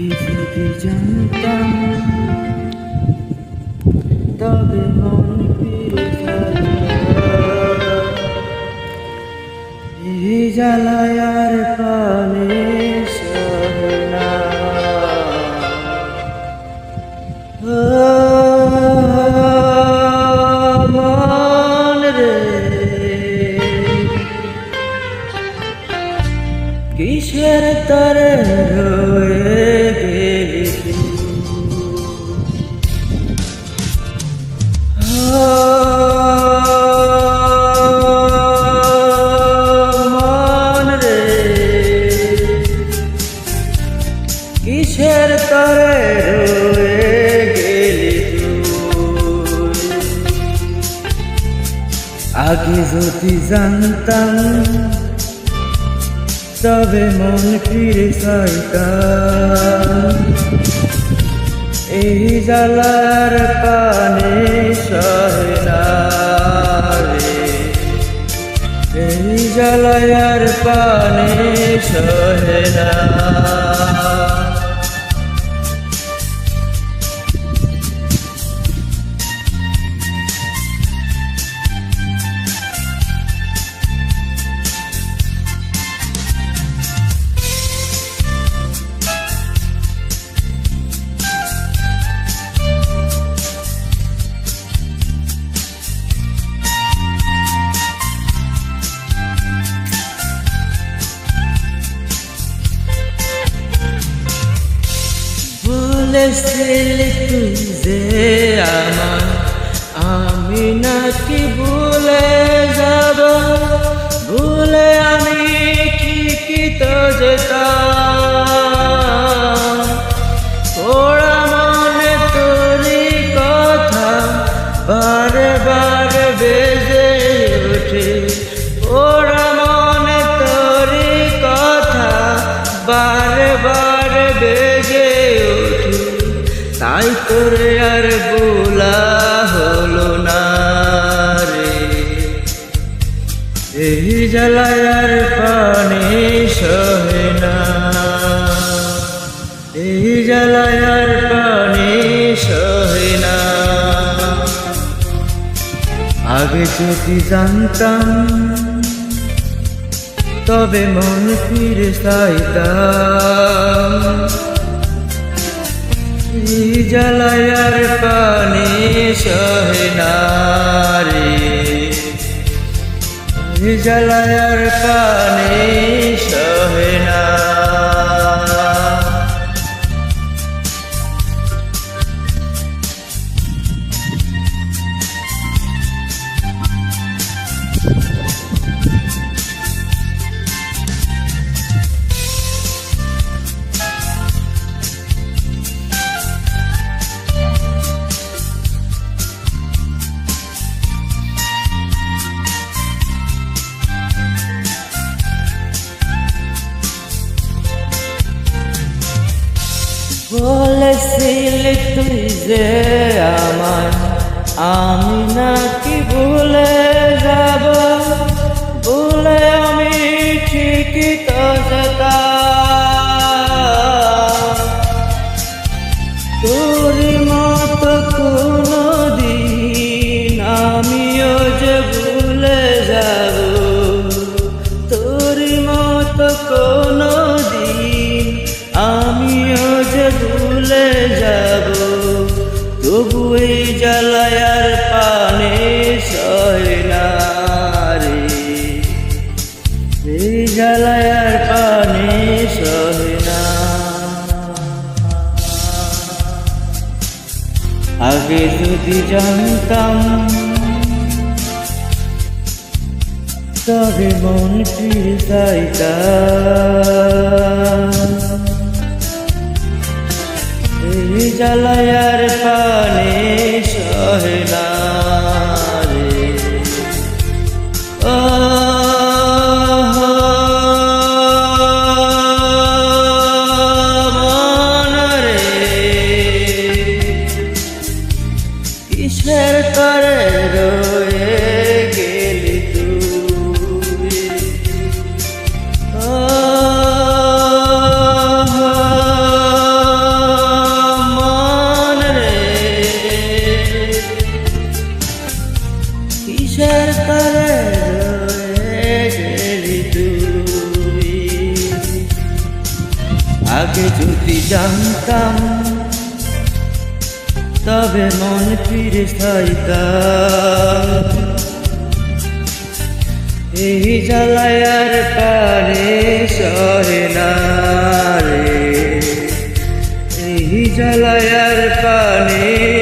আগে যদি জানতাম তবে মন এই জ্বালায় পানে সহে না আগে যদি জানতাম, তবে মন ফিরে চাইতাম। এই জ্বালার পানে সহে এই জ্বালায়ার পানে সহে না। বলেছিলি তুই যে আমার, আমি নাকি ভুলে যাব, ভুলে আমি কি কি তো যেতাম। তোরই কথা বারে বারে বেজে তোরই কথা বেজে তাই তোরে আর বোলা হলো না রে। এই জ্বালায় আর পানি সহে না। এই জ্বালায় আর পানি সহে না। আগে যদি জানতাম, তবে মন ফিরে চাইতাম। জ্বালায়ার পানি সহে না রে এই জ্বালায়ার পানি সহে বলেছিলি তুই যে আমার আমি নাকি ভুলে যাব। ভুলে যাব। তবু এই জ্বালায়ার পানে সয় এই জ্বালায়ার পানে সয় না। আগে যদি জানতাম, তবে মন ফিরে চাইতাম। জ্বালায়ার পানে সহে আগে যদি জানতাম, তবে মন ফিরে চাইতাম এই জালায়ার পারে সরে না রে। এই জালায়ার পানে